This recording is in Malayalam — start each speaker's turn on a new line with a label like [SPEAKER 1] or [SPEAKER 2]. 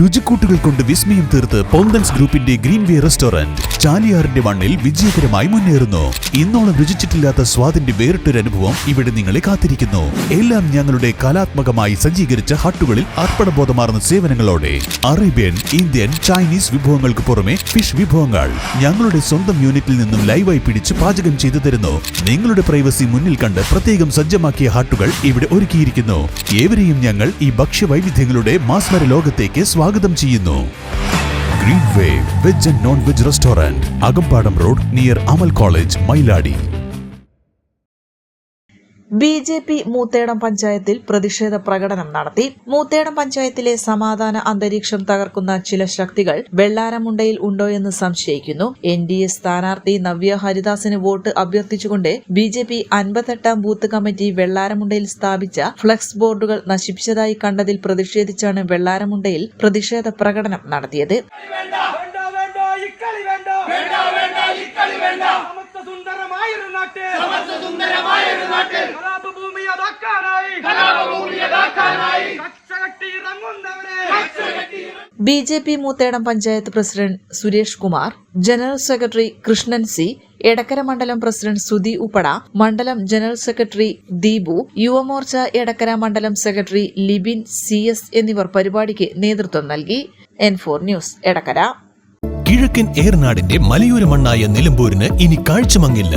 [SPEAKER 1] രുചിക്കൂട്ടുകൾ കൊണ്ട് വിസ്മയം തീർത്ത് പോന്തൻസ് ഗ്രൂപ്പിന്റെ ഗ്രീൻ വേ റെസ്റ്റോറന്റ് ചാലിയാറിന്റെ മണ്ണിൽ വിജയകരമായി മുന്നേറുന്നു. ഇന്നോളം രുചിച്ചിട്ടില്ലാത്ത സ്വാദിന്റെ വേറിട്ടൊരു അനുഭവം ഇവിടെ നിങ്ങളെ കാത്തിരിക്കുന്നു. എല്ലാം ഞങ്ങളുടെ കലാത്മകമായി സജ്ജീകരിച്ച ഹട്ടുകളിൽ അർപ്പണബോധമാർന്ന സേവനങ്ങളോടെ അറേബ്യൻ ഇന്ത്യൻ ചൈനീസ് വിഭവങ്ങൾക്ക് പുറമെ ഫിഷ് വിഭവങ്ങൾ ഞങ്ങളുടെ സ്വന്തം യൂണിറ്റിൽ നിന്നും ലൈവായി പിടിച്ച് പാചകം ചെയ്തു തരുന്നു. നിങ്ങളുടെ പ്രൈവസി മുന്നിൽ കണ്ട് പ്രത്യേകം സജ്ജമാക്കിയ ഹട്ടുകൾ ഇവിടെ ഒരുക്കിയിരിക്കുന്നു. ഏവരെയും ഞങ്ങൾ ഈ ഭക്ഷ്യവൈവിധ്യങ്ങളുടെ മാസ്മര ലോകത്തേക്ക് സ്വാഗതം ചെയ്യുന്നു. Green way veg and non veg restaurant Akampadam road near Amal college Mailadi
[SPEAKER 2] B J P Moothedam പഞ്ചായത്തിൽ പ്രതിഷേധ പ്രകടനം നടത്തി. മൂത്തേടം പഞ്ചായത്തിലെ സമാധാന അന്തരീക്ഷം തകർക്കുന്ന ചില ശക്തികൾ വെള്ളാരമുണ്ടയിൽ ഉണ്ടോയെന്ന് സംശയിക്കുന്നു. എൻ ഡി എ സ്ഥാനാർത്ഥി നവ്യ ഹരിദാസിന് വോട്ട് അഭ്യർത്ഥിച്ചുകൊണ്ട് ബി ജെ പി അൻപത്തെട്ടാം ബൂത്ത് കമ്മിറ്റി വെള്ളാരമുണ്ടയിൽ സ്ഥാപിച്ച ഫ്ലക്സ് ബോർഡുകൾ നശിപ്പിച്ചതായി കണ്ടതിൽ പ്രതിഷേധിച്ചാണ് വെള്ളാരമുണ്ടയിൽ പ്രതിഷേധ പ്രകടനം നടത്തിയത്.
[SPEAKER 3] സുന്ദരമായ ഒരു നാട്ടിൽ. സുന്ദരമായ ഒരു വേണ്ട
[SPEAKER 2] B J P Moothedam panchayat president Suresh Kumar general secretary Krishnan C Edakkara മണ്ഡലം പ്രസിഡന്റ് സുധി ഉപ്പട മണ്ഡലം ജനറൽ സെക്രട്ടറി ദീപു യുവമോർച്ച എടക്കര മണ്ഡലം സെക്രട്ടറി ലിബിൻ സി എസ് എന്നിവർ പരിപാടിക്ക് നേതൃത്വം നൽകി. N four news Edakkara.
[SPEAKER 4] കിഴക്കൻ ഏർനാടിന്റെ മലയോര മണ്ണായ നിലമ്പൂരിന് ഇനി കാഴ്ചമങ്ങില്ല.